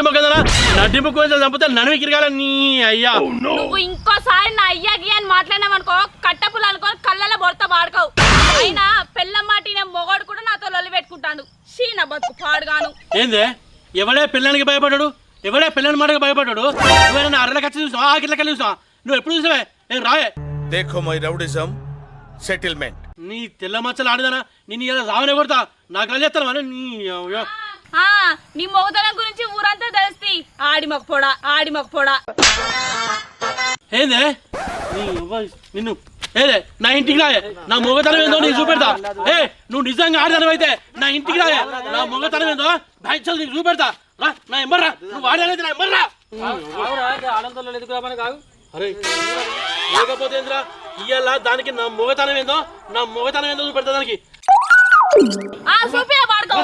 నట్టింపు కదా నట్టింపు కోసం చంపితే నన్ను ఎగిరగాల నీ అయ్యా. నువ్వు ఇంకోసారి నా అయ్యాకి అని మాట్లాడినావు అనుకో కట్టపులు అనుకో కళ్ళలో బొడత మాడకవు అయినా పెళ్ళం మొగోడు కూడా నాతో లొల్లి పెట్టుకుంటాడు. షీ బతుకు పాడుగాను. ఏందే? ఎవడే పిల్లానికి భయపడ్డాడు? ఎవడే పిల్లని మాటకి భయపడ్డాడు? ఎవరైనా అరల కచ్చి చూసా ఆ గిట్ల కలిసి చూసా నువ్వు ఎప్పుడు చూసావే? నేను రాయే దేఖో మై రౌడిజం సెటిల్మెంట్ నీ తెల్ల మచ్చలు ఆడదానా? నేను ఇలా రావనే కొడతా. నాకు చేస్తాను నీ ఆ నీ మొగతనం గురించి ఊరంతా తెలుస్తుంది ఆడి మొక్క పొడా ఆడి మొక్క పొడా ఏందే నీ అవ్వ నిన్ను. ఏదే నా? ఇంటికి రాయే. నా మొగతనం ఏందో నీకు చూపెడతా. ఏ నువ్వు నిజంగా ఆడదానం అయితే నా ఇంటికి రాయే. నా మొగతనం ఏందో బ్యాంక్ నీకు చూపెడతా. రా నా ఎమ్మర్రా. నువ్వు ఆడదానైతే నా ఎమ్మర్రా. ఆడంతో ఎందుకు రామని కాదు? అరే లేకపోతే ఏంద్రా? ఇయ్యాల దానికి నా మొగతనం ఏందో నా మొగతనం ఏందో చూపెడతా దానికి. ఆ చూపి వాడుకో.